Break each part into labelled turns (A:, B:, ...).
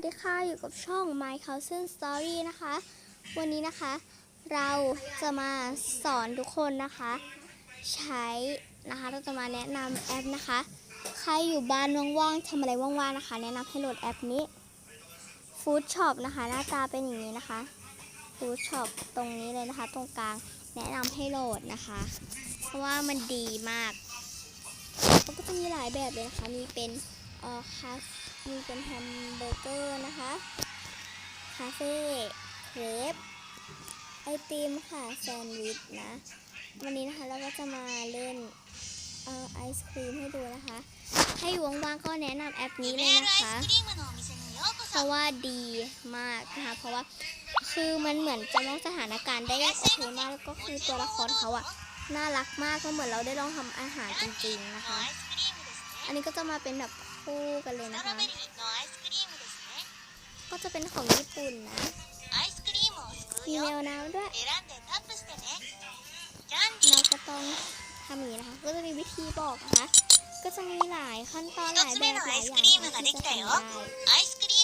A: สวัสดีค่ะอยู่กับช่อง My Cousin Story นะคะ วันนี้นะคะ เราจะมาสอนทุกคนนะคะ ใช้นะคะเราจะมาแนะนำแอปนะคะ ใครอยู่บ้านว่างๆทำอะไรว่างๆนะคะ แนะนำให้โหลดแอปนี้ Food Shop นะคะ หน้าตาเป็นอย่างนี้นะคะ Food Shop ตรงนี้เลยนะคะ ตรงกลางแนะนำให้โหลดนะคะ เพราะว่ามันดีมากมันก็จะมีหลายแบบเลยนะคะมีเป็นเอ่อคา มีเป็นแฮมเบอร์เกอร์นะคะ คาเฟ่เครปไอติมค่ะ แซนด์วิชนะ วันนี้นะคะเราก็จะมาเล่นเอ่อไอศครีมให้ดูนะคะ ให้อยู่วางก็แนะนำแอปนี้เลยนะคะ เพราะว่าดีมากนะคะ เพราะว่าคือมันเหมือนจะลองสถานการณ์ได้โอเคมากแล้วก็คือตัวละครเขาอะน่ารักมากก็เหมือนเราได้ลองทำอาหารจริงๆนะคะ อันนี้ก็จะมาเป็นแบบู่กันเลยนะคะ ก็จะเป็นของญี่ปุ่นนะมีแมวน้ำด้วย เราก็ต้องทำอย่างนี้นะคะ ก็จะมีวิธีบอกนะคะ ก็จะมีหลายขั้นตอนหลายแบบหลายอย่างที่จะทำได้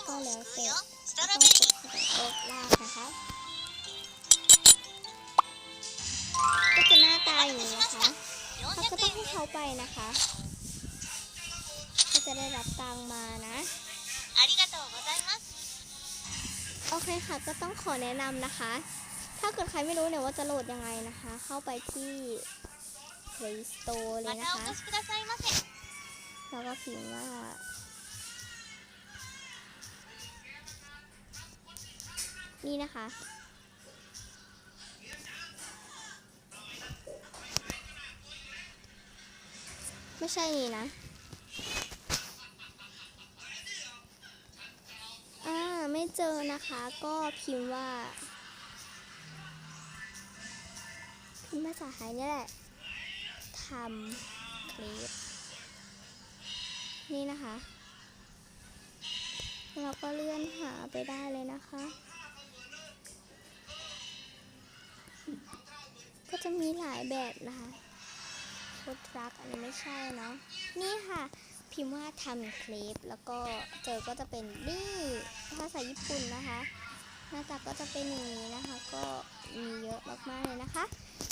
B: ก็แล้ว
A: แต่ต้องกดโต๊ลากนะคะก็จะหน้าตาอย่างนี้นะคะเราก็ต้องให้เขาไปนะคะ จะได้รับตังมานะโอเคค่ะ ก็ต้องขอแนะนำนะคะ ถ้าเกิดใครไม่รู้เนี่ยว่าจะโหลดยังไงนะคะ เข้าไปที่ Play Store เลยนะคะ แล้วก็พิมพ์ว่านี่นะคะ ไม่ใช่นี่นะ ไม่เจอนะคะก็พิมพ์ว่า พิมพ์ภาษาไทยนี่แหละทำคลิปนี่นะคะ เราก็เลื่อนหาไปได้เลยนะคะ ก็จะมีหลายแบบนะคะฟูดทรัคอันนี้ไม่ใช่เนาะนี่ค่ะ พิมพ์ว่าทำคลิปแล้วก็เจอก็จะเป็นนี่ภาษาญี่ปุ่นนะคะ หน้าตาก็จะเป็นอย่างนี้นะคะ ก็มีเยอะมากๆเลยนะคะ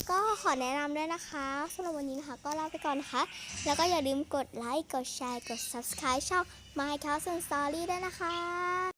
A: ก็ขอแนะนำด้วยนะคะสำหรับวันนี้นะคะก็ลาไปก่อนนะคะ แล้วก็อย่าลืมกดไลค์กดแชร์กด subscribe ช่อง My Cousin Story ด้วยนะคะ